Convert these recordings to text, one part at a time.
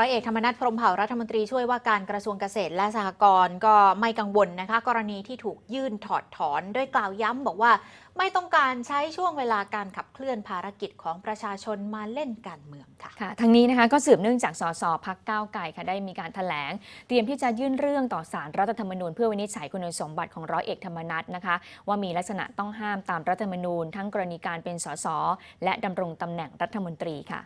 ร้อยเอกธรรมนัฐพรมเผ่ารัฐมนตรีช่วยว่าการกระทรวงเกษตรและสหกรณ์ก็ไม่กังวลนะคะ กรณีที่ถูกยื่นถอดถอนโดยกล่าวย้ำบอกว่าไม่ต้องการใช้ช่วงเวลาการขับเคลื่อนภารกิจของประชาชนมาเล่นการเมืองค่ะค่ะทั้งนี้นะคะก็สืบเนื่องจากสสพักก้าวไก่ค่ะได้มีการถแถลง เตรียมที่จะยื่นเรื่องต่อสารรัฐธรรมนูญเพื่อวินิจฉัยคุณสมบัติของร้อยเอกธรรมนัฐนะคะ ว่ามีลักษณะต้องห้ามตามรัฐธรรมนูญ ทั้งกรณีการเป็นสสและดำรงตำแหน่งรัฐมนตรีค่ะ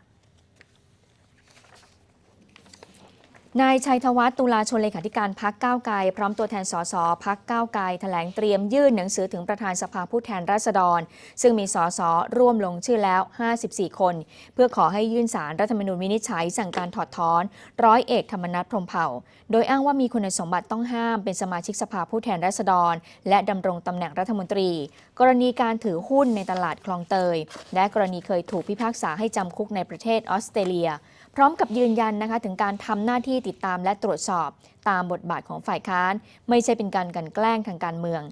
นายชัยธวัฒน์ตุลาชนเลขาธิการพักก้าวไกล พร้อมตัวแทนสสพักก้าวไกลแถลงเตรียมยื่นหนังสือถึงประธานสภาผู้แทนราษฎร ซึ่งมีสสร่วมลงชื่อแล้ว 54 คน เพื่อขอให้ยื่นสารรัฐธรรมนูญวินิจฉัยสั่งการถอดถอนร้อยเอกธรรมนัฐพรมเผ่า โดยอ้างว่ามีคุณสมบัติต้องห้ามเป็นสมาชิกสภาผู้แทนราษฎร และดำรงตำแหน่งรัฐมนตรี กรณีการถือหุ้นในตลาดคลองเตย และกรณีเคยถูกพิพากษาให้จำคุกในประเทศออสเตรเลีย พร้อมกับยืนยันนะคะถึงการทำหน้าที่ติดตามและตรวจสอบตามบทบาทของฝ่ายค้าน ไม่ใช่เป็นการกันแกล้งทางการเมือง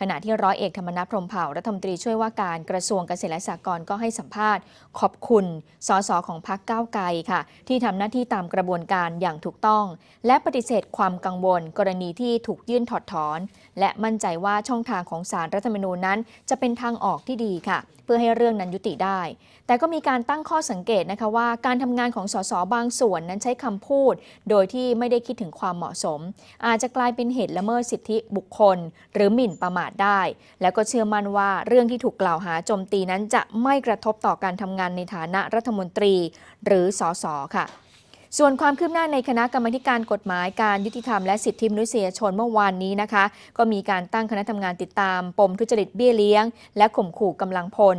ขณะที่ร้อยเอกธรรมนัฐพรมเผ่ารัฐมนตรีช่วยว่าการกระทรวงเกษตรและสหกรณ์ก็ให้สัมภาษณ์ ขอบคุณสสของพรรคก้าวไกลค่ะ ที่ทำหน้าที่ตามกระบวนการอย่างถูกต้อง และปฏิเสธความกังวล กรณีที่ถูกยื่นถอดถอน และมั่นใจว่าช่องทางของสารรัฐธรรมนูญนั้น จะเป็นทางออกที่ดีค่ะ เพื่อให้เรื่องนั้นยุติได้ แต่ก็มีการตั้งข้อสังเกตนะคะว่า การทำงานของสสบางส่วนนั้นใช้คำพูด โดยที่ไม่ได้คิดถึงความเหมาะสม อาจจะกลายเป็นเหตุละเมิดสิทธิบุคคล หรือหมิ่นประมาทได้ แล้วก็เชื่อมั่นว่าเรื่องที่ถูกกล่าวหาโจมตีนั้นจะไม่กระทบต่อการทำงานในฐานะรัฐมนตรี หรือสสค่ะ ส่วนความคืบหน้าในคณะกรรมการกฎหมายการยุติธรรมและสิทธิมนุษยชนเมื่อวานนี้นะคะ ก็มีการตั้งคณะทำงานติดตามปมทุจริตเบี้ยเลี้ยง และข่มขู่กำลังพล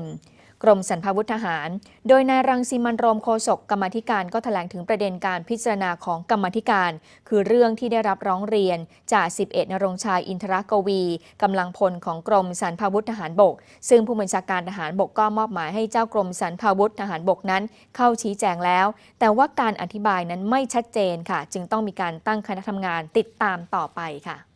กรมสรรพาวุธทหาร โดยนายรังสีมันโรมโฆษกกรรมธิการก็แถลงถึงประเด็นการพิจารณาของกรรมธิการ คือเรื่องที่ได้รับร้องเรียนจากสิบเอ็ดนรงชายอินทรกวีกำลังพลของกรมสรรพาวุธทหารบก ซึ่งผู้บัญชาการทหารบกก็มอบหมายให้เจ้ากรมสรรพาวุธทหารบกนั้น เข้าชี้แจงแล้ว แต่ว่าการอธิบายนั้นไม่ชัดเจนค่ะ จึงต้องมีการตั้งคณะทำงานติดตามต่อไปค่ะ